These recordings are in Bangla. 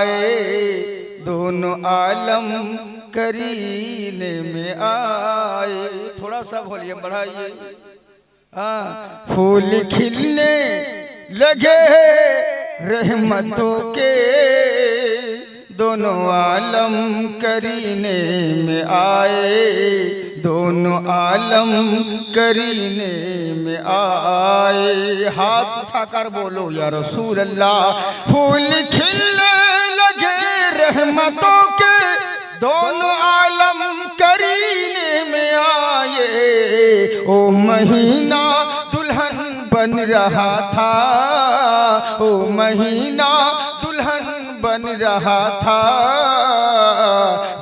आए, दोनों आलम करीने में आए। थोड़ा सा वॉल्यूम बढ़ाइए। हाँ फूल खिलने लगे रहमतों के। दोनों आलम करीने में आए, दोनों आलम करीने में आए। हाथ उठाकर बोलो, या रसूल अल्लाह फूल खिलने रहमतों के दोनों आलम करीने में आए। ओ महीना दुल्हन बन रहा था। ओ महीना दुल्हन बन रहा था।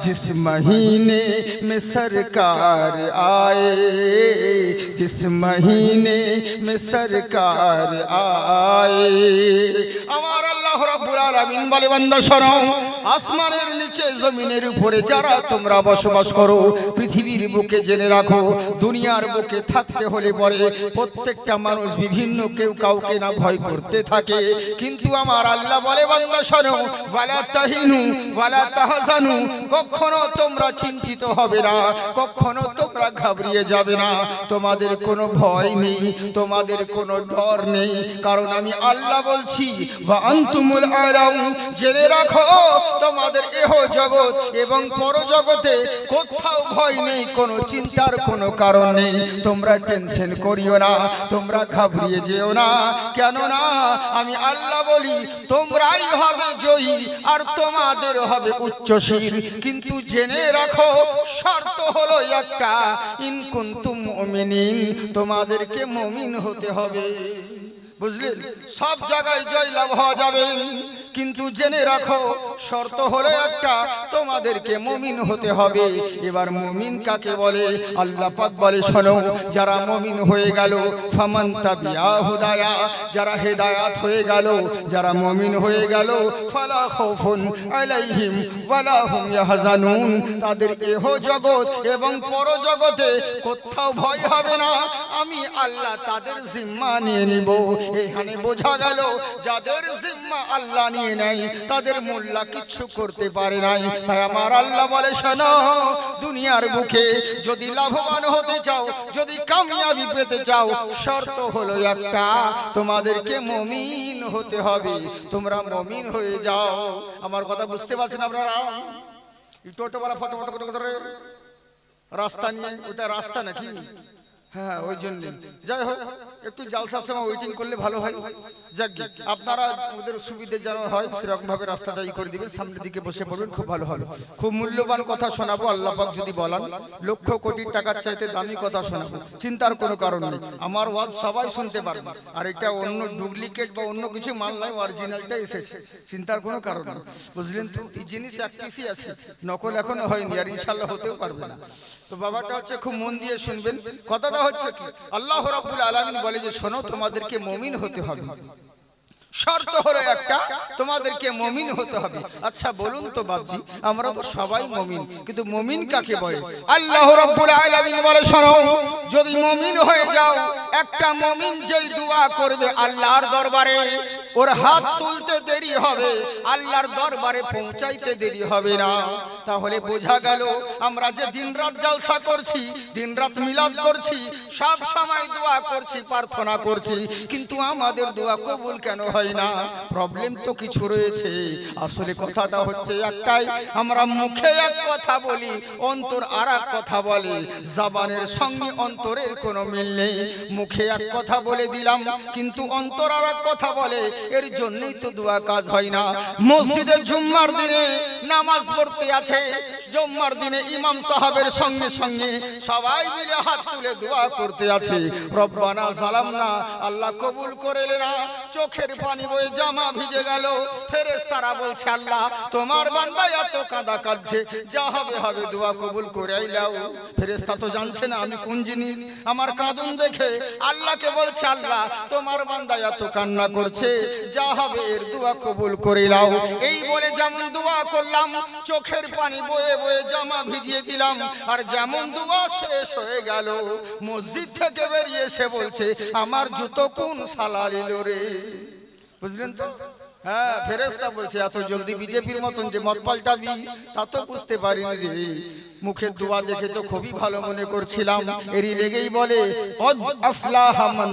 जिस महीने में सरकार आए, जिस महीने में सरकार आए। हमारा अल्लाह रब्बुल आलमीन वाले बंदा शरण আসমানের নিচে জমিনের উপরে যারা তোমরা বসবাস করো, পৃথিবীর বুকে জেনে রাখো, দুনিয়ার বুকে থাকতে হলে পরে প্রত্যেকটা মানুষ বিভিন্ন কেউ কাউকে না ভয় করতে থাকে। কিন্তু আমার আল্লাহ বলে, বান্দা, শোনো, ওয়ালা তাহিনু, ওয়ালা তাহজানু, কখনো তোমরা চিন্তিত হবে না, কখনো তোমরা ঘাবড়িয়ে যাবে না। তোমাদের কোনো ভয় নেই, তোমাদের কোনো ডর নেই। কারণ আমি আল্লাহ বলছি, ওয়া আনতুমুল আলাম, জেনে রাখো তোমাদের এহ জগৎ এবং পরজগতে কোথাও ভয় নেই, কোনো চিন্তার কোনো কারণ নেই। তোমরা টেনশন করিও না, তোমরা ঘাবড়িয়ে যেও না। কেন না আমি আল্লাহ বলি, তোমরাই হবে জয়ী আর তোমাদের হবে উচ্চশীল কিন্তু জেনে রাখো, শর্ত হলো একটা ইনকুন তুম মুমিনিন, তোমাদেরকে মমিন হতে হবে। বুঝলেন? সব জায়গায় জয় লাভ হওয়া যাবে। কিন্তু জেনে রাখো, শর্ত হলো একটা, তোমাদেরকে মমিন হতে হবে। এবার মমিন কাকে বলে? আল্লাহ পাক বলে, শোনো, যারা মমিন হয়ে গেল, ফামান তাবিয়া হুদায়া, যারা হেদায়াত হয়ে গেল, যারা মমিন হয়ে গেল, ফালা খাউফুন আলাইহিম ওয়ালা হুম ইয়াহজানুন। তাদের এহ জগৎ এবং পর জগতে কোথাও ভয় হবে না। আমি আল্লাহ তাদের জিম্মা নিয়ে নিব। এখানে বোঝা গেল, যাদের জিম্মা আল্লাহ নিয়ে নেয়, তাদের মোল্লা কিচ্ছু করতে পারে নাই। তাই আমার আল্লাহ বলে, শোনো, দুনিয়ার বুকে যদি লাভবান হতে চাও, যদি কামিয়াবি পেতে চাও, শর্ত হলো একটা, তোমাদেরকে মমিন হতে হবে। তোমরা মমিন হয়ে যাও। আমার কথা বুঝতে পারছেন আপনারা? টোটোওয়ালা ফটো ফটো করে রাস্তা নিয়ে, ওটা রাস্তা নাকি? হ্যাঁ ওই জন্য যাই হোক একটু জালসার সময় ওয়েটিং করলে ভালো হয়। যাক আপনারা ওদের সুবিধে যেন হয় সেরকম ভাবে রাস্তাটা ই করে দিবেন। সামনের দিকে বসে পড়বেন খুব ভালো হবে। খুব মূল্যবান কথা শোনাবো আল্লাপাক যদি বলান লক্ষ কোটি টাকার চাইতে দামি কথা শোনাবো। চিন্তার কোনো কারণ নেই। আমার ওয়াজ সবাই শুনতে পারবে। আর এটা অন্য ডুপ্লিকেট বা অন্য কিছু মাল নাই অরিজিনালটা এসেছে। চিন্তার কোনো কারণ নেই। বুঝলেন তো? এই জিনিস এক পিসই আছে। নকল এখনও হয়নি আর ইনশাল্লাহ হতেও পারবে না। তো বাবাটা হচ্ছে খুব মন দিয়ে শুনবেন। কথাটা হচ্ছে কি? আল্লাহ রাব্বুল আলামিন বলে যে, শোনো, তোমাদেরকে মমিন হতে হবে। শর্ত হলো একটা, তোমাদেরকে মমিন হতে হবে। আচ্ছা বলুন তো বাবজি আমরা তো সবাই মমিন, কিন্তু মমিন কাকে বলে? আল্লাহ রাব্বুল আলামিন বলে, শোনো, যদি মমিন হয়ে যাও, একটা মমিন যেই দোয়া করবে আল্লাহর দরবারে ওর হাত তুলতে দেরি হবে, আল্লাহর দরবারে পৌঁছাইতে দেরি হবে না। তাহলে বোঝা গেল, আমরা যে দিনরাত জলসা করছি, দিনরাত মিলাদ করছি, সব সময় দোয়া করছি, প্রার্থনা করছি, কিন্তু আমাদের দোয়া কবুল কেন হয় না? প্রবলেম তো কিছু রয়েছে। আসলে কথাটা হচ্ছে একটাই, আমরা মুখে এক কথা বলি, অন্তর আর এক কথা বলে। জাবানের সঙ্গে অন্তরের কোনো মিল নেই। মুখে এক কথা বলে দিলাম, কিন্তু অন্তর আর এক কথা বলে এর জন্যই তো দোয়া কাজ হয় না। মসজিদে জুম্মার দিনে নামাজ পড়তে আছে। জুম্মার দিনে ইমাম সাহাবের সঙ্গে সঙ্গে সবাই মিলে হাত তুলে দোয়া করতে আছে। রব্বানা সালামনা, আল্লাহ কবুল করে না চোখের পানি বয়ে জামা ভিজে গেল। ফেরেশতারা বলছে, আল্লাহ, তোমার বান্দা এত কাঁদা কাঁদছে। যা হবে হবে, দোয়া কবুল করে আইলাও। ফেরেশতা তো জানছে না, আমি কোন জিনিস? আমার কাঁদুন দেখে আল্লাহকে বলছে, আল্লাহ, তোমার বান্দা এত কান্না করছে। যা হবে, এর দোয়া কবুল করে লাও এই বলে যেমন দোয়া করলাম, চোখের পানি বয়ে বয়ে জামা ভিজিয়ে দিলাম। আর যেমন দোয়া শেষ হয়ে গেল, মসজিদ থেকে বেরিয়ে এসে বলছে, আমার জুতো কোন সালা নিল রে? বুঝলেন তো? হ্যাঁ ফেরেস্তা বলছে, এত জলদি বিজেপির মতন যে মত পাল্টাবি, তা তো বুঝতে পারিনি রে। মুখের দোয়া দেখে তো খুবই ভালো মনে করছিলাম এরই লেগেই বলে "কদ আফলাহা মান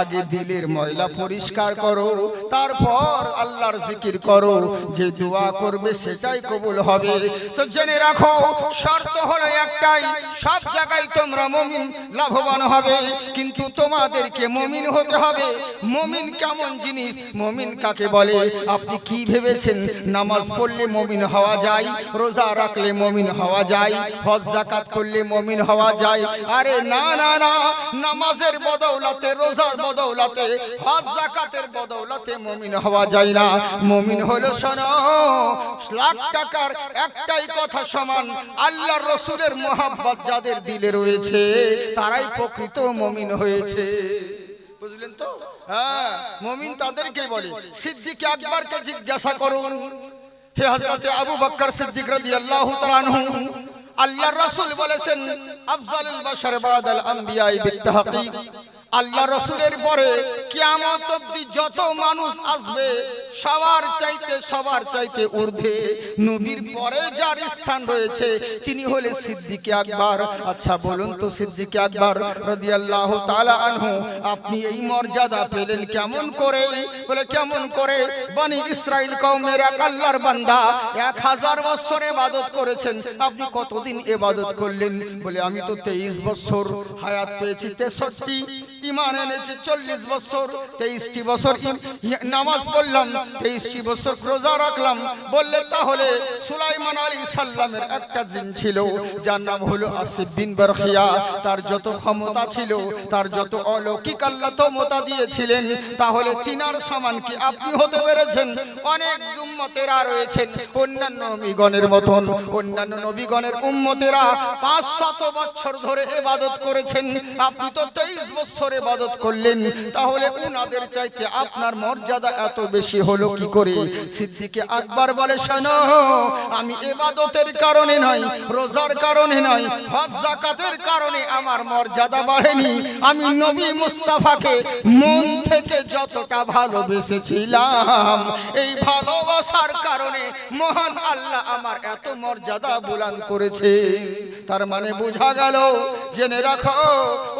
আগে দিলের ময়লা পরিষ্কার করো তারপর আল্লাহর জিকির করো যে দোয়া করবে সেটাই কবুল হবে তো জেনে রাখো শর্ত হলো একটাই সব জায়গায় তোমরা মমিন লাভবান হবে কিন্তু তোমাদেরকে মমিন হতে হবে মমিন কেমন জিনিস মমিন কাকে বলে আপনি কি ভেবেছেন নামাজ পড়লে মমিন হওয়া যায় রোজা রাখলে মমিন হওয়া যায়, হজ জাকাত করলে মমিন হওয়া যায়। আরে না না না, নামাজের বদৌলতে, রোজার বদৌলতে, হজ জাকাতের বদৌলতে মমিন হওয়া যায় না। মমিন হলো শোনো, লাখ টাকার একটাই কথা সমান, আল্লাহর রসুলের মোহাব্বত যাদের দিলে রয়েছে, তারাই প্রকৃত মমিন হয়েছে। বুঝলেন তো? হ্যাঁ মমিন তাদেরকে বলে, সিদ্দিক আকবরকে জিজ্ঞাসা করুন হে হযরতে আবু বকর সিদ্দিক রাদিয়াল্লাহু তাআলা আনহু, আল্লাহর রাসূল বলেছেন, আফজালুল বাশার বাদাল আম্বিয়া বিত্তাহকিক আল্লাহ রসুলের পরে কিয়ামত অবধি যত মানুষ আসবে সবার চাইতে সবার চাইতে ঊর্ধ্বে। নবীর পরে যার স্থান রয়েছে তিনি হলে সিদ্দিকে আকবর। আচ্ছা বলুন তো সিদ্দিকে আকবর রাদিয়াল্লাহু তাআলা আনহু আপনি এই মর্যাদা পেলেন কেমন করে? বলে কেমন করে? বনি ইসরাইল কৌমের এক আল্লাহর বান্দা এক হাজার বছর ইবাদত করেছেন। আপনি কতদিন ইবাদত করলেন? বলে আমি তো তেইশ বছর হায়াত পেয়েছি তেষট্টি। ইমান এনেছি চল্লিশ বছর, তেইশটি বছর নামাজ পড়লাম, তেইশটি বছর রোজা রাখলাম। বললে তাহলে সুলাইমান আলী সাল্লামের একটা জিন ছিল, যার নাম হলো আসিফ বিন বারখিয়া তার যত ক্ষমতা ছিল, তার যত অলৌকিক আল্লাহ ক্ষমতা দিয়েছিলেন, তাহলে তিনার সমান কি আপনি হতে পেরেছেন? অনেক উম্মতেরা রয়েছেন, অন্যান্য নবীগণের মতন, অন্যান্য নবীগণের উম্মতেরা পাঁচ শত বছর ধরে এবাদত করেছেন। আপনি তো তেইশ বছর এবাদত করলেন, তাহলে উনাদের চাইতে আপনার মর্যাদা এত বেশি হলো কি করে? সিদ্দিকে আকবর বলে, শোনো, আমি এবাদতের কারণে নয়, রোজার কারণে নয়, হজ জাকাতের কারণে আমার মর্যাদা বাড়েনি। আমি নবী মুস্তাফাকে মন থেকে যতটা ভালোবেসেছিলাম, এই ভালোবাসার কারণে মহান আল্লাহ আমার এত মর্যাদা বুলান করেছে তার মানে বোঝা গেল, জেনে রাখো,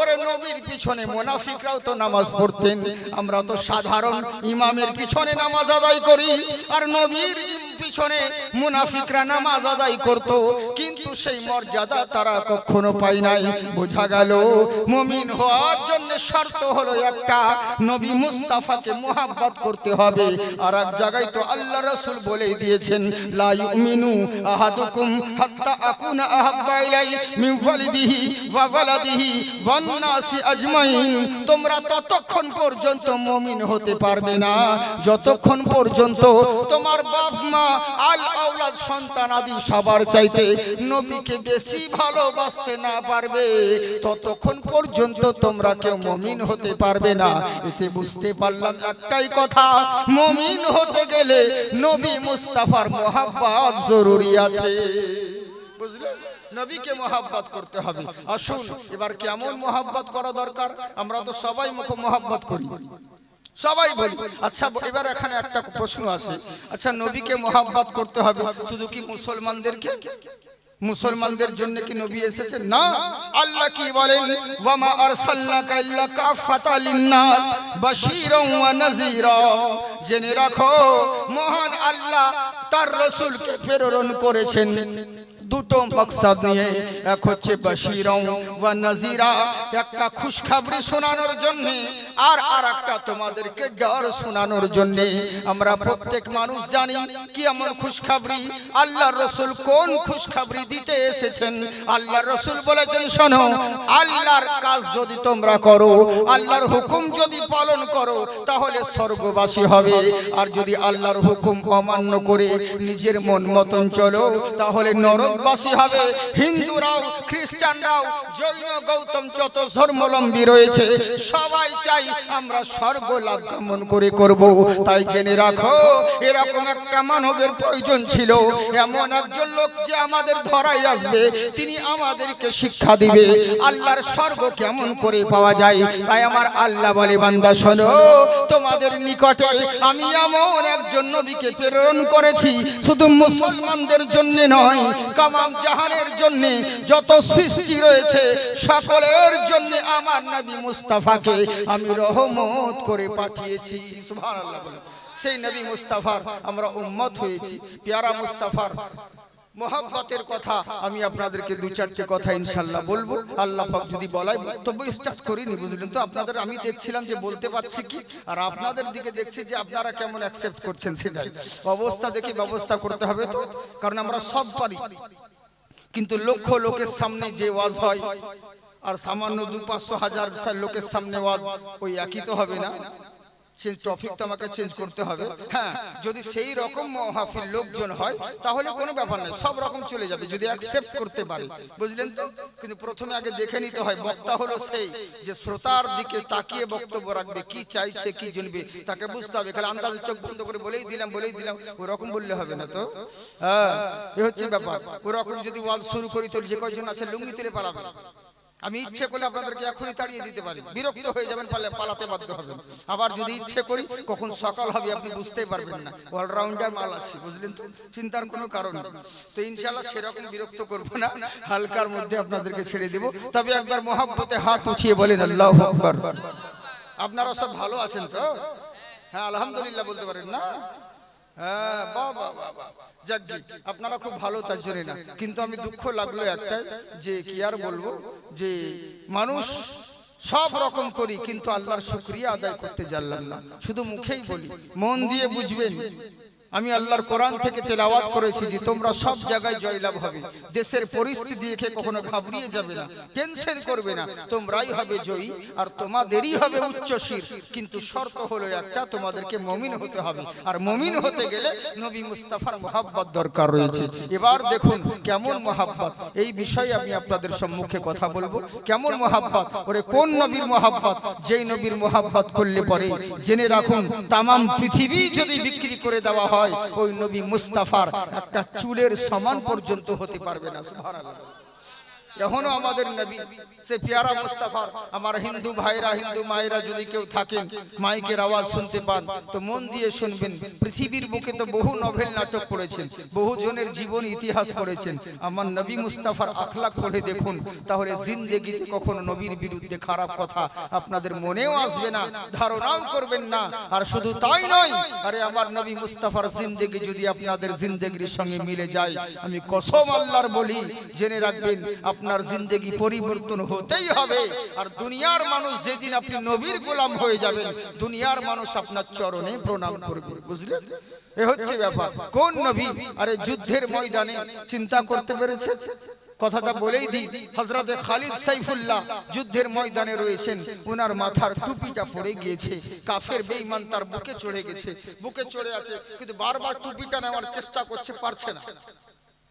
ওরে নবীর পিছনে মোনাফিকরাও তো নামাজ পড়তেন। আমরা তো সাধারণ ইমামের পিছনে নামাজ আদায় করি, আর নবীর পিছনে মুনাফিকরা নামাজ আদায় করত। কিন্তু সেই মর্যাদা তারা কখনো পায় নাই। বোঝা গেল, মুমিন হওয়ার জন্য শর্ত হলো একটা, নবী মুস্তাফাকে মোহাব্বত করতে হবে। আর এক জায়গায় তো আল্লাহ রাসূল বলেই দিয়েছেন, লা ইউমিনু আহাদুকুম হাত্তা আকুনা আহাব্বা ইলাই মিন ওয়ালিদিহি ওয়া ওয়ালাদিহি ওয়ান নাসি আজমাইন। তোমরা ততক্ষণ পর্যন্ত মুমিন হতে পারবে না। যতক্ষণ পর্যন্ত তোমার বাপ মা, আল আওলাদ, সন্তান আদি সবার চাইতে নবীকে বেশি ভালোবাসতে না পারবে, ততক্ষণ পর্যন্ত তোমরা কেউ মমিন হতে পারবে না। এতে বুঝতে পারলাম একটাই কথা, মমিন হতে গেলে নবী মুস্তাফার মোহাব্বত জরুরি আছে। বুঝলেন? নবীকে মোহাব্বত করতে হবে। আসুন এবার কেমন মোহাব্বত করা দরকার? আমরা তো সবাই মুখ মোহাব্বত করি। সবাই বলি আচ্ছা এবার এখানে একটা প্রশ্ন আছে আচ্ছা নবীকে মোহাব্বত করতে হবে। শুধু কি মুসলমানদেরকে? মুসলমানদের জন্য কি নবী এসেছেন না। আল্লাহ কি বলেন? ওয়ামা আরসালনাকা ইল্লা কাফাতাল লিন্নাস বাশীরাও ওয়া নাযীরা। জেনে রাখো মহান আল্লাহ তার রাসূলকে প্রেরণ করেছেন। দুটো মকসদ নিয়ে, এক হচ্ছে বাশিরাও ওয়া নাজিরা, একটা খুশখবরি শোনানোর জন্য, আর আর একটা তোমাদেরকে ডর শোনানোর জন্য। আমরা প্রত্যেক মানুষ জানি কি এমন খুশখবরি আল্লাহর রসুল কোন খুশখবরি দিতে এসেছেন। আল্লাহর রসুল বলেছেন, শোনো, আল্লাহর কাজ যদি তোমরা করো, আল্লাহর হুকুম যদি পালন করো, তাহলে স্বর্গবাসী হবে। আর যদি আল্লাহর হুকুম অমান্য করে নিজের মন মতন চলো, তাহলে নরক নরকবাসী হবে। হিন্দুরাও, খ্রিস্টানরাও, জৈন গৌতম যত ধর্মলম্বী রয়েছে, সবাই চাই আমরা স্বর্গ লাভ কেমন করে করব। তাই জেনে রাখো, এরকম একটা মানবের প্রয়োজন ছিল। এমন একজন লোক যে আমাদের ধরাই আসবে, তিনি আমাদেরকে শিক্ষা দিবে, আল্লাহর স্বর্গ কেমন করে পাওয়া যায়। তাই আমার আল্লাহ বলে, বান্দা, শোনো, তোমাদের নিকটে আমি এমন একজন নবীকে প্রেরণ করেছি, শুধু মুসলমানদের জন্য নয় কামাম জাহানের জন্য যত সৃষ্টি রয়েছে, সকলের জন্য আমার নবী মুস্তাফাকে আমি রহমত করে পাঠিয়েছি। সেই নবী মুস্তাফার আমরা উন্মত হয়েছি। পেয়ারা মুস্তাফার মোহাব্বতের কথা আমি আপনাদেরকে দু চারটে কথা ইনশাল্লাহ বলব। আল্লাহ পাক যদি বলাই বক্তব্য স্টার্ট করিনি, বুঝলেন তো? আপনাদের আমি দেখছিলাম যে বলতে পারছি কি, আর আপনাদের দিকে দেখছি যে আপনারা কেমন অ্যাকসেপ্ট করছেন সেটাই অবস্থা দেখে ব্যবস্থা করতে হবে তো, কারণ আমরা সব পারি। কিন্তু লক্ষ লোকের সামনে যে ওয়াজ হয়, আর সামান্য দু পাঁচশো হাজার লোকের সামনে ওয়াজ, ওই একই তো হবে না। চেঞ্জ টপিক তো আমাকে চেঞ্জ করতে হবে। হ্যাঁ যদি সেই রকম মহাফিল লোকজন হয় তাহলে কোনো ব্যাপার নেই সব রকম চলে যাবে যদি অ্যাকসেপ্ট করতে পারে। বুঝলেন তো? কিন্তু প্রথমে আগে দেখে নিতে হয় বক্তা হলো সেই যে শ্রোতার দিকে তাকিয়ে বক্তব্য রাখবে কি চাইছে কি জ্বলবে তাকে বুঝতে হবে খালি আন্দাজে চোখ বন্ধ করে বলেই দিলাম বলেই দিলাম ওরকম বললে হবে না তো? হ্যাঁ এ হচ্ছে ব্যাপার। ওরকম যদি ওয়াজ শুরু করি তো যে কয়জন আছে লুঙ্গি তুলে পালাবে? আমি ইচ্ছে করলে আপনাদেরকে এখনই তাড়িয়ে দিতে পারি। বিরক্ত হয়ে যাবেন পালে পালাতে বাধ্য হবেন। আবার যদি ইচ্ছে করি কখন সকাল হবে আপনি বুঝতেই পারবেন না। অলরাউন্ডার মাল আছে বুঝলেন তো? চিন্তার কোনো কারণ নেই। তো ইনশাল্লাহ সেরকম বিরক্ত করব না। হালকার মধ্যে আপনাদেরকে ছেড়ে দিব। তবে একবার মহাব্বতে হাত উঠিয়ে বলেন আল্লাহ আকবার। আপনারা সব ভালো আছেন তো? হ্যাঁ আলহামদুলিল্লাহ বলতে পারেন না? হ্যাঁ। যাক আপনারা খুব ভালো তার জন্য না কিন্তু আমি দুঃখ লাগল একটাই, যে কি আর বলব, যে মানুষ সব রকম করি, কিন্তু আল্লাহর শুক্রিয়া আদায় করতে জানলাম না শুধু মুখেই বলি, মন দিয়ে বুঝবেন আমি আল্লাহর কোরআন থেকে তেলাওয়াত করেছি যে তোমরা সব জায়গায় জয়লাভ হবে। দেশের পরিস্থিতি দেখে কখনো ঘাবড়িয়ে যাবে না, টেনশন করবে না। তোমরাই হবে জয়ী আর তোমাদেরই হবে উচ্চশীর কিন্তু শর্ত হলো একটা, তোমাদেরকে মমিন হতে হবে। আর মমিন হতে গেলে নবী মুস্তাফার মোহাব্বত দরকার রয়েছে। এবার দেখুন কেমন মোহাব্বত। এই বিষয়ে আমি আপনাদের সম্মুখে কথা বলব। কেমন মোহাব্বত? ওরে, কোন নবীর মোহাব্বত? যেই নবীর মোহাব্বত করলে পরে। জেনে রাখুন, তামাম পৃথিবী যদি বিক্রি করে দেওয়া হয় ওই নবী মুস্তাফার একটা চুলের সমান পর্যন্ত হতে পারবে না এখনও আমাদের নবী, সে পেয়ারা মুস্তাফার। আমার হিন্দু ভাইরা, হিন্দু মায়েরা যদি কেউ থাকেন, মাইকের আওয়াজ শুনতে পান, তো মন দিয়ে শুনবেন, পৃথিবীর বুকে তো বহু নভেল নাটক পড়েছেন বহু জনের জীবন ইতিহাস পড়েছেন। আমার নবী মুস্তাফার আখলাক পড়ে দেখুন, তাহলে জিন্দেগিতে কখনো নবীর বিরুদ্ধে খারাপ কথা আপনাদের মনেও আসবে না, ধারণাও করবেন না। আর শুধু তাই নয়, আরে আমার নবী মুস্তাফার জিন্দেগি যদি আপনাদের জিন্দেগির সঙ্গে মিলে যায়, আমি কসম আল্লাহর বলি, জেনে রাখবেন আপনার জিন্দেগি পরিবর্তন হতেই হবে। আর দুনিয়ার মানুষ যেদিন আপনি নবীর গোলাম হয়ে যাবেন, দুনিয়ার মানুষ আপনার চরণে প্রণাম করবে। বুঝলেন? এ হচ্ছে ব্যাপার। কোন নবী? আরে যুদ্ধের ময়দানে চিন্তা করতে পেরেছে কথাটা বলেই দিই হজরতে খালিদ সাইফুল্লাহ যুদ্ধের ময়দানে রয়েছেন। ওনার মাথার টুপিটা পড়ে গিয়েছে। কাফের বেঈমান তার বুকে চড়ে গেছে। বুকে চড়ে আছে, কিন্তু বারবার টুপিটা নেওয়ার চেষ্টা করছে, পারছে না।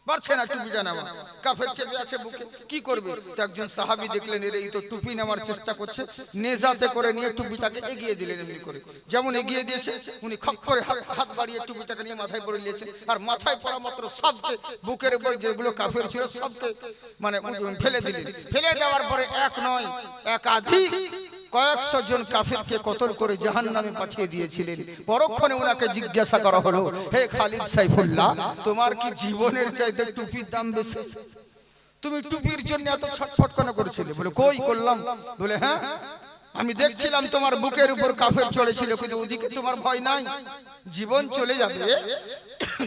পারছে না টুপিটা নেওয়া কাফের চেপে আছে বুকে। কি করবে? তো একজন সাহাবী দেখলেন এর এই তো টুপি নেওয়ার চেষ্টা করছে। নেজাতে করে নিয়ে টুপিটাকে এগিয়ে দিলেন এমনি করে। যেমন এগিয়ে দিয়েছে উনি খপ করে হাত- হাত বাড়িয়ে টুপিটাকে নিয়ে মাথায় পরে নিয়েছেন আর মাথায় পড়া মাত্র সবকে বুকের উপর যেগুলো কাফের ছিল সবকে মানে ফেলে দিলেন। ফেলে দেওয়ার পরে এক নয় একাধিক কয়েকশো জন কাফিরকে কতল করে জাহান নামে পাঠিয়ে দিয়েছিলেন? পরক্ষণে ওনাকে জিজ্ঞাসা করা হলো, হে খালিদ সাইফুল্লাহ, তোমার কি জীবনের চাইতে টুপির দাম বেশি? তুমি টুপির জন্য এত ছটফট কেন করেছিলে? বলে, কই করলাম? বলে হ্যাঁ আমি দেখছিলাম তোমার বুকের উপর কাফের চড়েছিল, কিন্তু ওদিকে তোমার ভয় নাই। জীবন চলে যাবে,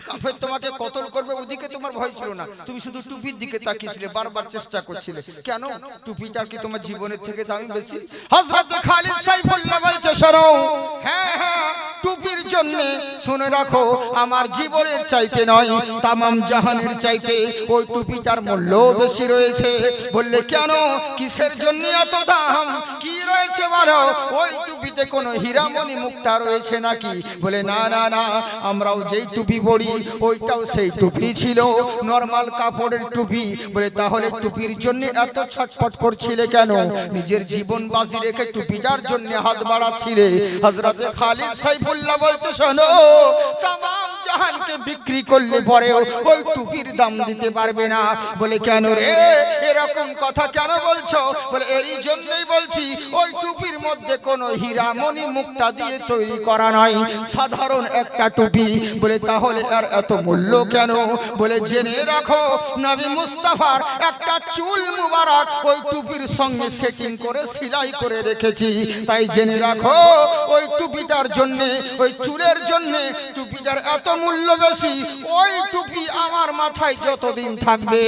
কাফের তোমাকে কতল করবে, ওদিকে তোমার ভয় ছিল না। তুমি শুধু টুপির দিকে তাকিয়েছিলে, বারবার চেষ্টা করছিলে। কেন? টুপিটার কি তোমার জীবনের থেকে দামি বেশি? হযরত খালিদ সাইফুল্লাহ বলছে শোনো হ্যাঁ হ্যাঁ টুপির জন্য শুনে রাখো, আমার জীবনের চাইতে নয়, তামাম জাহানের চাইতে ওই টুপিটার মূল্য বেশি রয়েছে। বললে, কেন? কিসের জন্য এত দাম? কি রয়েছে বলো ওই টুপিতে কোনো হীরামণি মুক্তা রয়েছে নাকি? বলে, না না না, আমরাও যেই টুপি পরি, ওইটাও সেই টুপি ছিল নর্মাল কাপড়ের টুপি। বলে, তাহলে টুপির জন্য এত ছটফট করছিলে কেন? নিজের জীবন বাজি রেখে টুপিটার জন্য হাত বাড়াচ্ছিলে। হজরতে খালিদ সাইফুল্লাহ বলছে, শোনো, তামাম জাহানকে বিক্রি করলে পরেও ওই টুপির দাম দিতে পারবে না। বলে, কেন রে? এরকম কথা কেন বলছো? বলে, এরই জন্যই বলছি, ওই টুপির মধ্যে কোনো হীরামণি মুক্তা দিয়ে তৈরি করা নয়। সাধারণ একটা টুপি। বলে, তাহলে আর এত মূল্য কেন? বলে, জেনে রাখো, নবী মুস্তাফার একটা চুল মুবারক ওই টুপির সঙ্গে সেটিং করে সেলাই করে রেখেছি। তাই জেনে রাখো, ওই টুপিটার জন্য, ওই চুলের জন্য টুপিটার এত মূল্য বেশি। ওই টুপি আমার মাথায় যতদিন থাকবে,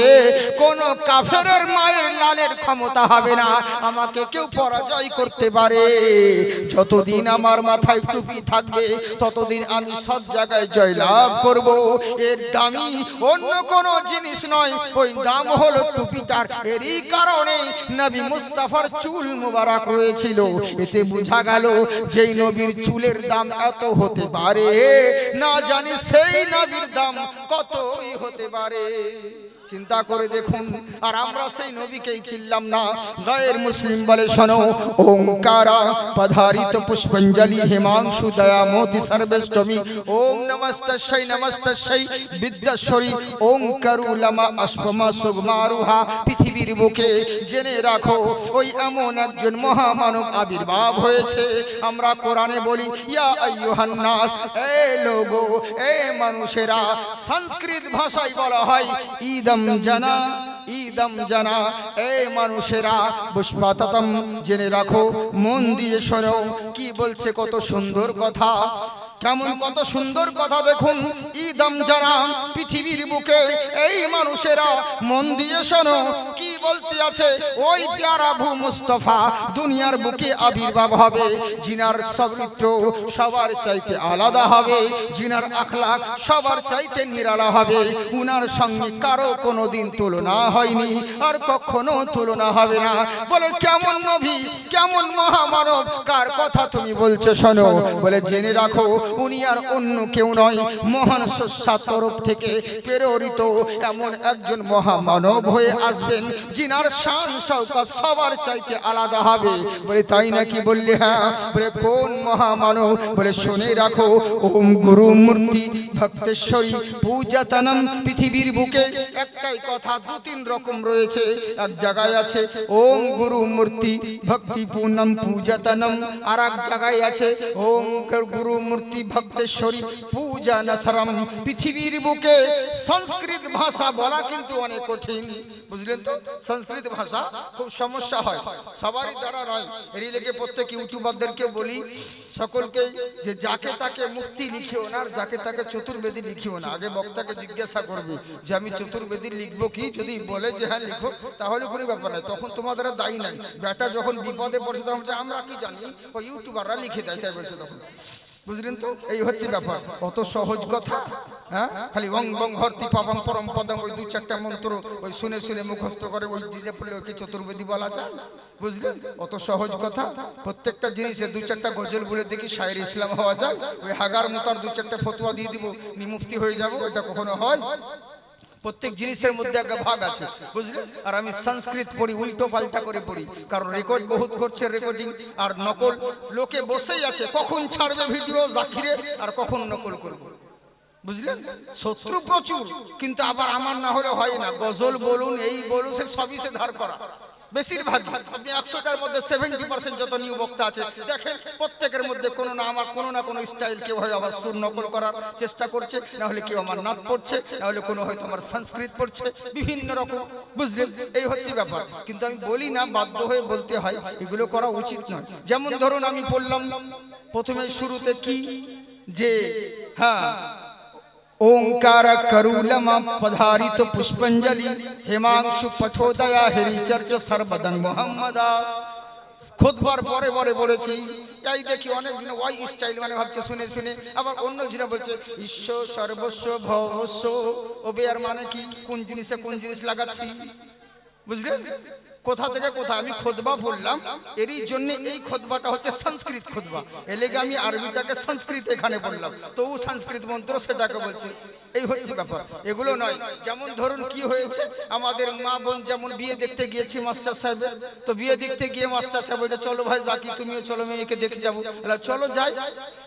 কোন কাফেরের মায়ের লালের ক্ষমতা হবে না। আমাকে কেউ পরাজয় করতে পারে। যতদিন আমার মাথায় টুপি থাকবে, ততদিন আমি সব জায়গায় জয়লাভ করব। এর দামি অন্য কোনো জিনিস নয়। ওই দাম হলো টুপিটার এরই কারণে নবী মুস্তাফার চুল মুবারক রয়েছিল এতে বোঝা গেল যেই নবীর চুলের দাম এত হতে পারে। না জানি সেই নবীর দাম কতই হতে পারে। চিন্তা করে দেখুন। আর আমরা সেই নবীকেই চিনলাম না। গায়ের মুসলিম বলে, শোনো, ওঙ্কারা পধারিত পুষ্পঞ্জলি, হিমাংশু দয়া মোতি সর্বেষ্টমী, ওম নমস্তস্যৈ নমস্তস্যৈ, বিদ্যাশ্বরী করুলমা অশ্বমা সুগমারুহা, পৃথিবীর বুকে জেনে রাখো, ওই এমন একজন মহামানব আবির্ভাব হয়েছে। আমরা কোরআনে বলি, ইয়া আইয়ুহান নাস এ লোগো, এ মানুষেরা। সংস্কৃত ভাষায় বলা হয়, ঈদম জানা, ইদম জানা, এ মানুষেরা, পুষ্পাততম জেনে রাখো, মন দিয়ে শোনো, কি বলছে, কত সুন্দর কথা। কেমন কত সুন্দর কথা দেখুন। ইদম জানা পৃথিবীর বুকে এই মানুষেরা মন দিয়ে শোনো কি বলতে আছে? ওই প্যারা ভূ মুস্তফা দুনিয়ার বুকে আবির্ভাব হবে জিনার চরিত্র সবার চাইতে আলাদা হবে জিনার আখলাক সবার চাইতে নিরালা হবে। উনার সঙ্গে কারও কোনোদিন তুলনা হয়নি আর কখনো তুলনা হবে না। বলে কেমন নবী? কেমন মহামানব? কার কথা তুমি বলছো? শোনো। বলে জেনে রাখো উনি আর অন্য কেউ নয়। মহান শস্যার তরফ থেকে প্রেরিত এমন একজন মহামানব হয়ে আসবেন জিনার শান শৌকত সবার চাইতে আলাদা হবে। বলে, তাই নাকি বললে? হ্যাঁ। বলে, কোন মহামানব? বলে, শুনে রাখো, ওম গুরু মূর্তি ভক্তেশ্বরী পূজাতনম পৃথিবীর বুকে একটাই কথা, দু তিন রকম রয়েছে। এক জায়গায় আছে, ওম গুরু মূর্তি ভক্তি পূর্ণম পূজাতনম। আর এক জায়গায় আছে, ওম গুরু মূর্তি ভক্তেশ্বরী পূজা নসরম পৃথিবীর বুকে সংস্কৃত ভাষা বলা কিন্তু অনেক কঠিন। বুঝলেন তো? সংস্কৃত ভাষা খুব সমস্যা হয়। সবারই দ্বারা নয়। এরই লেগে প্রত্যেক ইউটিউবারদেরকে বলি, সকলকে যে যাকে তাকে মুক্তি লিখিও না, আর যাকে তাকে চতুর্বেদী লিখিও না। আগে বক্তাকে জিজ্ঞাসা করবে যে, আমি চতুর্বেদী লিখব কি? যদি বলে যে হ্যাঁ লিখো, তাহলে কোনো ব্যাপার নাই। তখন তোমাদের দায়ী নাই। বেটা যখন বিপদে পড়ছে, তখন আমরা কি জানি? ওই ইউটিউবাররা লিখে দেয়, তাই বলছে তখন। বুঝলেন তো? এই হচ্ছে ব্যাপার। অত সহজ কথা হ্যাঁ? খালি অং বং হর্তি পাবং পরম পদম, ওই দু চারটা মন্ত্র ওই শুনে শুনে মুখস্থ করে ওই দিতে পড়লে ওকে চতুর্বেদী বলা যায়। বুঝলেন? অত সহজ কথা। প্রত্যেকটা জিনিসে দু চারটা গজল বলে দেখি শায়ের ইসলাম হওয়া যায়। ওই হাগার মতার দু চারটা ফতুয়া দিয়ে দিব, নিমুক্তি হয়ে যাব, ওইটা কখনো হয়? প্রত্যেক জিনিসের মধ্যে একটা ভাগ আছে বুঝলেন আর আমি সংস্কৃত পড়ি, উল্টো পাল্টা করে পড়ি, কারণ রেকর্ড বহুত করছে রেকর্ডিং আর নকল লোকে বসেই আছে, কখন ছাড়বে ভিডিও জাকিরে, আর কখন নকল করব বুঝলেন শত্রু প্রচুর, কিন্তু আবার আমার না হলে হয় না, গজল বলুন, এই বলুন, সে সবই সে ধার করা। বেশিরভাগ, আপনি একশোটার মধ্যে সেভেন্টি পার্সেন্ট যত নিউ বক্তা আছে, দেখেন প্রত্যেকের মধ্যে কোনো না আমার, কোনো না কোনো স্টাইল কেউ হয় আবার সুর নকল করার চেষ্টা করছে, না হলে কেউ আমার নাচ পড়ছে, না হলে কোনো হয়তো আমার সংস্কৃত পড়ছে, বিভিন্ন রকম, বুঝলেন? এই হচ্ছে ব্যাপার। কিন্তু আমি বলি না, বাধ্য হয়ে বলতে হয়, এগুলো করা উচিত নয়। যেমন ধরুন আমি বললাম প্রথমে শুরুতে কি, যে হ্যাঁ ओंकार करूलम पधारित पुष्पंजलि हिमांशु पठोदया हरिचर्च सर्वदन मोहम्मदा খোদবার পরে পরে বলেছি এই দেখি অনেক দিন ওয়াই স্টাইল মানে ভাবছে শুনে শুনে আবার অন্য জিনিস বলছে ঈশ্বর সর্বস্ব ভবস্ব ও বেয়ার মানে কি কোন জিনিসে কোন জিনিস লাগাচ্ছি বুঝলেন কোথা থেকে কোথা? আমি খোদবা বললাম, এরই জন্য এই খোদবাটা হচ্ছে সংস্কৃত খোদবা। এলেগে আমি আরবিটাকে সংস্কৃত এখানে বললাম। তো ও সংস্কৃত মন্ত্র সেটাকে বলছে। এই হচ্ছে ব্যাপার। এগুলো নয়। যেমন ধরুন কি হয়েছে, আমাদের মা বোন যেমন বিয়ে দেখতে গিয়েছি মাস্টার সাহেবের, তো বিয়ে দেখতে গিয়ে মাস্টার সাহেব বলছে, চলো ভাই জাকি তুমিও চলো, মেয়েকে দেখে যাব। চলো যাই।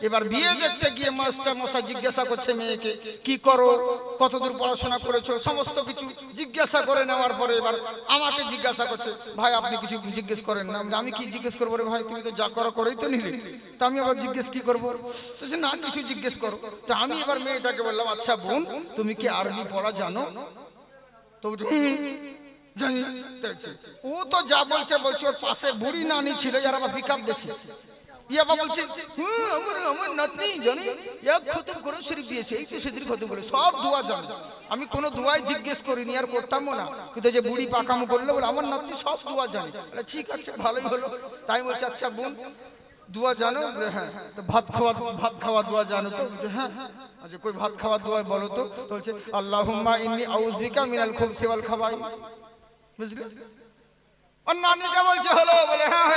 এবার বিয়ে দেখতে গিয়ে মাস্টার মশাই জিজ্ঞাসা করছে মেয়েকে, কি করো? কতদূর পড়াশোনা করেছ? সমস্ত কিছু জিজ্ঞাসা করে নেওয়ার পরে এবার আমাকে জিজ্ঞাসা করছে ভাই, আপনি কিছু জিজ্ঞেস করেন না। আমি কি জিজ্ঞেস করব রে ভাই? তুমি তো যা করো করেই তো নিলে। তা আমি আবার জিজ্ঞেস কি করব? তো না, কিছু জিজ্ঞেস করো। তো আমি এবার মেয়েটাকে বললাম আচ্ছা বোন, তুমি কি আরবি পড়া জানো? তো জানি ও তো যা বলছে বলছে, ওর পাশে বুড়ি নানি ছিল, যারা আমার পিক বেশি। বলছে "হুম, আমার আমার নাতনি এক করে শরীফ দিয়েছে এই সেদিন করে সব আমি কোনো দোয়াই জিজ্ঞেস করিনি আর করতামও না। কিন্তু যে বুড়ি পাকামো করল বলে আমার নাতনি সব দোয়া জানে। ঠিক আছে ভালোই হলো। তাই বলছে আচ্ছা বোন দোয়া জানো? হ্যাঁ তো ভাত খাওয়া ভাত খাওয়া দোয়া জানো তো? বলছে, হ্যাঁ আচ্ছা কই ভাত বলো তো? বলছে আল্লাহুম্মা ইন্নি আউযবিকা মিনাল খুবসি ওয়াল খাবাই বুঝলে? বলছে হলো বলে হ্যাঁ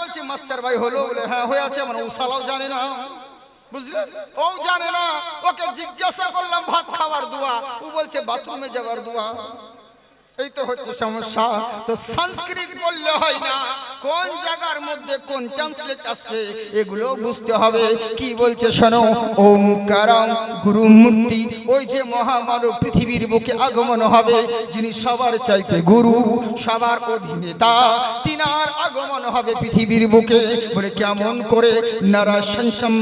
বলছে, মাস্টার ভাই হলো বলে হ্যাঁ মানে উশালাও জানে না। ও জানে না। ওকে জিজ্ঞাসা ও বলছে, বাথরুমে এই তো হচ্ছে সমস্যা। তো সংস্কৃত বললে হয় না। কোন জায়গার মধ্যে কোন ট্রান্সলেট আসবে, এগুলো বুঝতে হবে। কি বলছে শোনো? ওমকারম গুরু মূর্তি ওই যে মহামানব পৃথিবীর বুকে আগমন হবে, যিনি সবার চাইতে গুরু, সবার অধীনেতা তিনার আগমন হবে পৃথিবীর বুকে। বলে কেমন করে? নারাশংসম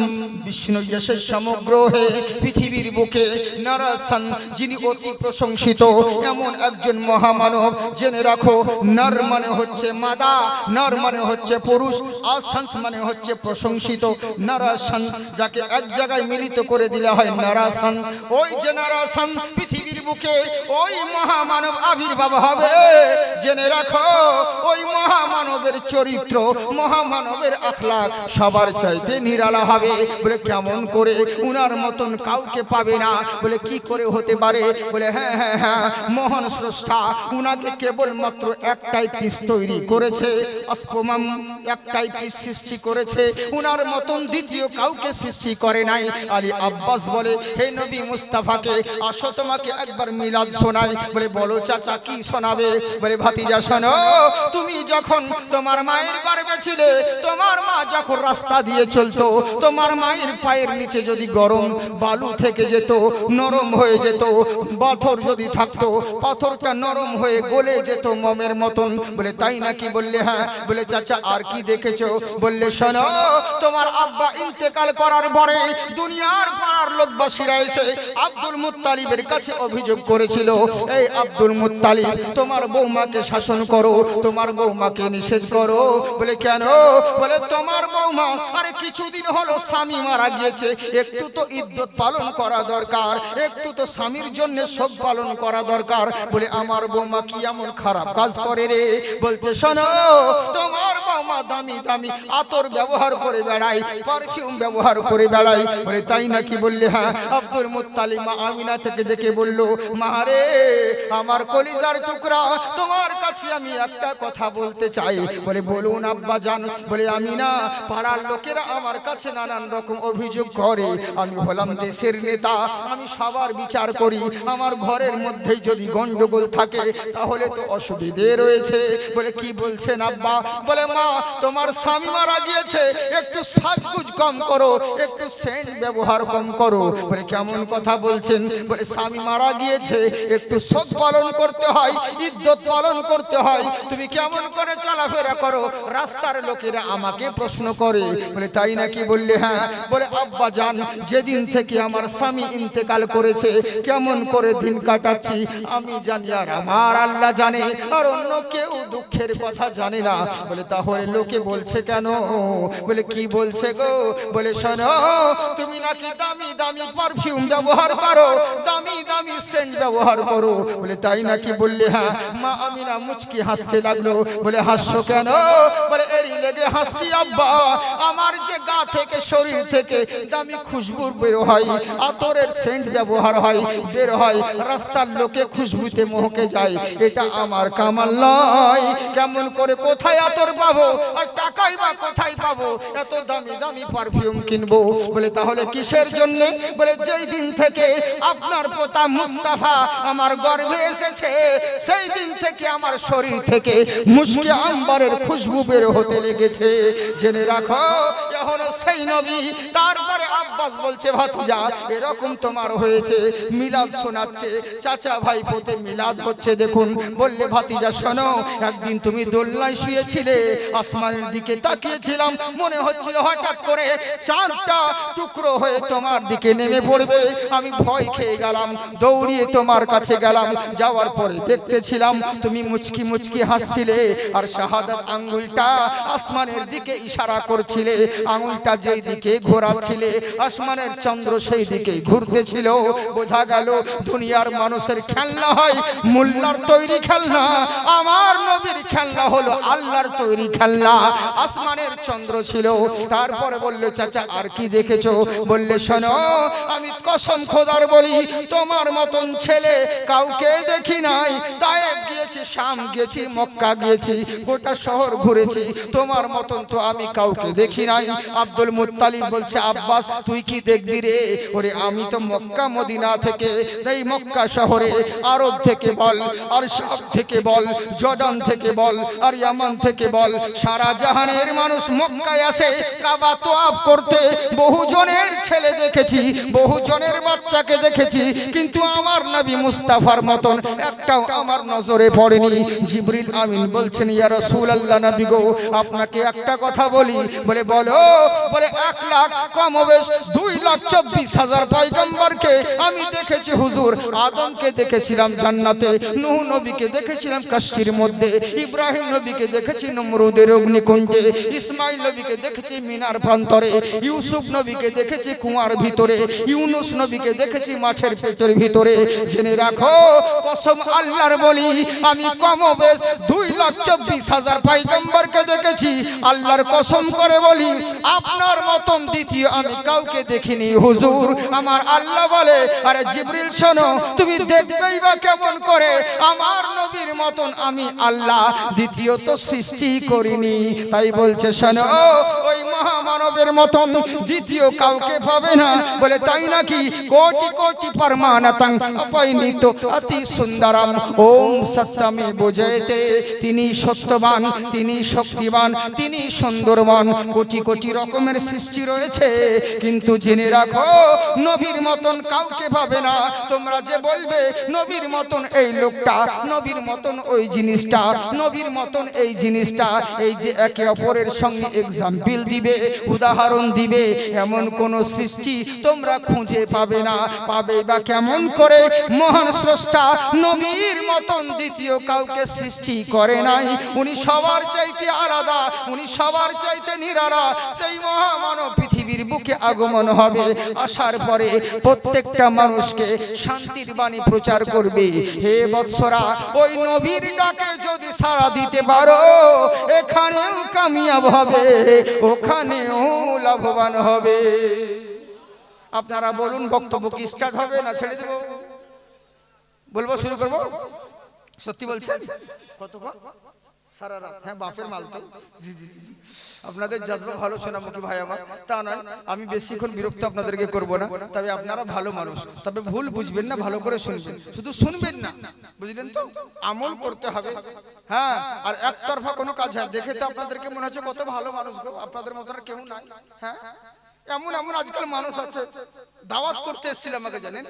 বিষ্ণু যশের সমগ্র হে পৃথিবীর বুকে। নারাসন যিনি অতি প্রশংসিত, এমন একজন মহামানব। জেনে রাখো, নর মানে হচ্ছে মাদা, নর মানে হচ্ছে পুরুষ আসংস মানে হচ্ছে প্রশংসিত। নারাসন যাকে এক জায়গায় মিলিত করে দিলে হয় নারাসন ওই যে নারাসন পৃথিবীর বুকে ওই মহামানব আবির্ভাব হবে। জেনে রাখো, ওই মহামানবের চরিত্র, মহামানবের আখলাক সবার চাইতে নিরালা হবে। বলে, কেমন করে উনার মতন কাউকে পাবে না? বলে, কি করে হতে পারে? বলে হ্যাঁ হ্যাঁ হ্যাঁ মহান স্রষ্টা উনাকে কেবলমাত্র একটাই পিস তৈরি করেছে অস্পমাম একটাই পিস সৃষ্টি করেছে। উনার মতন দ্বিতীয় কাউকে সৃষ্টি করে নাই। আলী আব্বাস বলে, হে নবী মুস্তাফাকে, আসো তোমাকে একবার মিলাদ শোনাই। বলে, বলো চাচা, কি শোনাবে? বলে, ভাতিজা, শোনো, তুমি যখন তোমার মায়ের গর্ভে ছিলে তোমার মা যখন রাস্তা দিয়ে চলতো, তোমার মায়ের পায়ের নিচে যদি গরম বালু থেকে যেত, নরম হয়ে যেত, পাথর যদি থাকতো, পাথরটা নরম হয়ে গলে যেত মমের মতন। বলে, তাই নাকি? বললে হ্যাঁ। বলে, চাচা, আর কি দেখেছ? বললে, শোনো, তোমার আব্বা ইন্তেকাল করার পরে দুনিয়ার পাড়ার লোকবাসীরা এসে আব্দুল মুত্তালিবের কাছে অভিযোগ করেছিল, এই আব্দুল মুত্তালিব, তোমার বৌমাকে শাসন করো, তোমার বৌমাকে নিষেধ করো। বলে, কেন? বলে, তোমার বৌমা আরে কিছুদিন হলো স্বামী মারা গিয়েছে, একটু তো ইদ্যত পালন করা দরকার, একটু তো স্বামীর জন্য শোক পালন করা দরকার। বলে, আমার বৌমা কি এমন খারাপ কাজ করে রে? বলছে, শোনো, তোমার বৌমা দামি দামি আতর ব্যবহার করে বেড়াই পারফিউম ব্যবহার করে বেড়াই বলে, তাই নাকি? বললে হ্যাঁ। আব্দুল মুত্তালিব মা আমিনা থেকে দেখে বলল মা রে আমার কলিজার টুকরা, তোমার কাছে আমি একটা কথা বলতে চাই। বলে, বলুন আব্বা জান। বলে আমি না পাড়ার লোকেরা আমার কাছে নানান রকম অভিযোগ করে। আমি হলাম দেশের নেতা, আমি সবার বিচার করি। আমার ঘরের মধ্যেই যদি গন্ডগোল থাকে, তাহলে তো অসুবিধে রয়েছে। বলে, কি বলছেন আব্বা? বলে, মা, তোমার স্বামী মারা গিয়েছে। একটু সাজগুজ কম করো, একটু সেন্ট ব্যবহার কম করো। বলে, কেমন কথা বলছেন? বলে, স্বামী মারা গিয়েছে একটু শোক পালন করতে হয় ইদ্যত পালন করতে হয়। তুমি কেমন করে চলাফেরা করো? রাস্তার লোকেরা আমাকে প্রশ্ন করে। বলে, তাই নাকি? বললে হ্যাঁ। বলে, আব্বা জান, যেদিন থেকে আমার স্বামী ইন্তেকাল করেছে, কেমন করে দিন কাটাচ্ছি? আমি জানি, আর আমার আল্লাহ জানে, আর অন্য কেউ দুঃখের কথা জানে না। বলে, তাহলে লোকে বলছে কেন? বলে, কি বলছে গো? বলে, শোনো, তুমি নাকি দামি দামি পারফিউম ব্যবহার করো? দামি দামি সেন্ট ব্যবহার করো। বলে, তাই নাকি বললে হ্যাঁ? মা আমিনা মুচকি হাসতে লাগল। বলে, হাসছো কেন? বলে, এরই লেগে হাসি আব্বা। আমার যে গা থেকে, শরীর থেকে দামি খুশবুর বের হয়, আতরের সেন্ট ব্যবহার হয়, বের হয়, রাস্তার লোকে খুশবুতে মোহকে যায়। এটা আমার কামাল নয়। কেমন করে কোথায় আতর পাবো? আর টাকাই বা কোথায় পাবো? এত দামি দামি পারফিউম কিনবো। বলে, তাহলে কিসের জন্য? বলে, যেই দিন থেকে আপনার পোতা মুস্তাফা আমার গর্ভে এসেছে। সেই দিন থেকে আমার শরীর থেকে মুশকি আম্বারের খুশবু বের হতে লেগেছে। জেনে রাখো, এখন সেই নবী। তারপরে আব্বাস বলছে, ভাতিজা, এরকম তোমার হয়েছে, মিলাদ শোনাচ্ছে। চাচা ভাই পোতে মিলাদ হচ্ছে, দেখুন। বললে, ভাতিজা, শোনো, একদিন তুমি দোলনায় শুয়েছিলে, আসমানের দিকে তাকিয়েছিলাম। মনে হচ্ছিল হঠাৎ করে চাঁদটা টুকরো হয়ে তোমার দিকে নেমে পড়বে। আমি ভয় খেয়ে গেলাম দৌড়িয়ে তোমার কাছে গেলাম, যাওয়ার পরে দেখতেছিলাম তুমি মুচকি মুচকি হাসছিলে আর শাহাদাত আঙ্গুলটা আসমানের দিকে ইশারা করছিলে, আঙুলটা যেই দিকে ঘোরাচ্ছিলে, আসমানের চন্দ্র সেই দিকে ঘুরতেছিল। বোঝা গেল দুনিয়ার মানুষের খেলনা হয় মোল্লার তৈরি খেলনা, আমার নবীর খেলনা হলো আল্লাহর তৈরি খেলনা। আসমানের চন্দ্র ছিল, তারপরে বললে, চাচা, আর কি দেখেছ? বললে, শোনো, আমি কসম খোদার বলি, তোমার মতন ছেলে, কাউকে দেখি নাই। তাই গিয়েছি, শাম গেছি মক্কা গিয়েছি, গোটা শহর ঘুরেছি। তোমার মতন তো আমি কাউকে দেখি নাই। আব্দুল মুত্তালিব বলছে, আব্বাস, তুই কি দেখবি রে? ওরে, আমি তো মক্কা, মদিনা থেকে, এই মক্কা শহরে, আরব থেকে বল আর সব থেকে বল, জর্ডান থেকে বল, আর ইয়ামান থেকে বল। সারা জাহানের মানুষ মক্কায় আসে, কাবা তোয়াব করতে। বহুজনের ছেলে দেখেছি বহুজনের বাচ্চাকে দেখেছি। কিন্তু আমার নবী মুস্তাফার মতন একটাও আমার নজরে পড়েনি। জিবরিল আমিন বলছেন, ইয়া রাসূলুল্লাহ নবী গো, আপনাকে একটা কথা বলি। বলে, বলো। বলে, এক লাখ কমবেশ দুই লাখ চব্বিশ হাজার পয়গম্বরকে আমি দেখেছি, হুজুর। আদমকে দেখেছিলাম জান্নাতে, নূহ নবীকে দেখেছিলাম কাশ্মীর মধ্যে, ইব্রাহিম নবীকে দেখেছি নমরুদের অগ্নিকুঞ্জে ইসমাইল নবীকে দেখেছি মিনার প্রান্তরে, ইউসুফ নবীকে দেখেছি কুয়ার ভিতরে, ইউনুস নবীকে দেখেছি মাছের পেটের ভিতরে জেনে রাখো, কসম আল্লাহর বলি, আমি কমবেশ দুই লাখ চব্বিশ হাজার পাইগম্বরকে দেখেছি। আল্লাহর কসম করে বলি, আপনার মতন দ্বিতীয় আমি কাউকে দেখিনি। হুজুর, আমার আল্লাহ বলে, আরে জিবরিল, শোনো, তুমি দেখবেই বা কেমন করে, আমার নবীর মতন আমি আল্লাহ দ্বিতীয়ত সৃষ্টি করিনি। তাই বলছে, শোনো, ওই মহামানবের মতন দ্বিতীয় কাউকে পাবে না। বলে, তাই নাকি? কোটি কোটি পরমানতাং অপৈনিত অতি সুন্দরম। ওম সত্যমে বুঝেতে তিনি সত্যবান, তিনি শক্তিবান, তিনি সুন্দরবান। কোটি কোটি রকমের সৃষ্টি রয়েছে। কিন্তু জেনে রাখো, নবীর মতন কাউকে পাবে না। তোমরা যে বলবে, নবীর মতন এই লোকটা, নবীর মতন ওই জিনিসটা, নবীর মতন এই জিনিসটা, এই যে একে অপরের সঙ্গে এক্সাম্পল দিবে, উদাহরণ দিবে, এমন কোন সৃষ্টি তোমরা খুঁজে পাবে না। পাবে বা কেমন করে? মহান স্রষ্টা নবীর মতন দ্বিতীয় কাউকে সৃষ্টি করে নাই। উনি সবার চাইতে আলাদা, উনি সবার চাইতে নিরালা। সেই মহামানব পৃথিবীর বুকে আগমন হবে। আসার পরে প্রত্যেকটা মানুষকে শান্তির বাণী প্রচার করবে। হে বৎসরা, ওই নবীর ডাকে যদি সাড়া দিতে পারো, এখানেও কামিয়াব হবে, ওখানেও লাভবান হবে। আপনারা বলুন, বক্তব্য কি স্টার্ট হবে না ছেড়ে দেবো? বলব শুরু করব? সত্যি বলছেন? কত সারা রাত। হ্যাঁ বাপের মাল তো। জি জি জি। আপনাদের জজবা ভালো সোনামুখী ভাই আমার। তা নয় আমি বেশিক্ষণ বিরক্ত আপনাদেরকে করব না তবে আপনারা ভালো মানুষ। তবে ভুল বুঝবেন না ভালো করে শুনবেন। শুধু শুনবেন না বুঝলেন তো? আমল করতে হবে। হ্যাঁ আর একতরফা কোনো কাজ হ্যাঁ দেখে তো আপনাদেরকে মনে হচ্ছে কত ভালো মানুষ গো। আপনাদের মতো আর কেউ নাই। হ্যাঁ? এমন এমন আজকাল মানুষ আছে। দাওয়াত করতে এসেছিল আমাকে জানেন?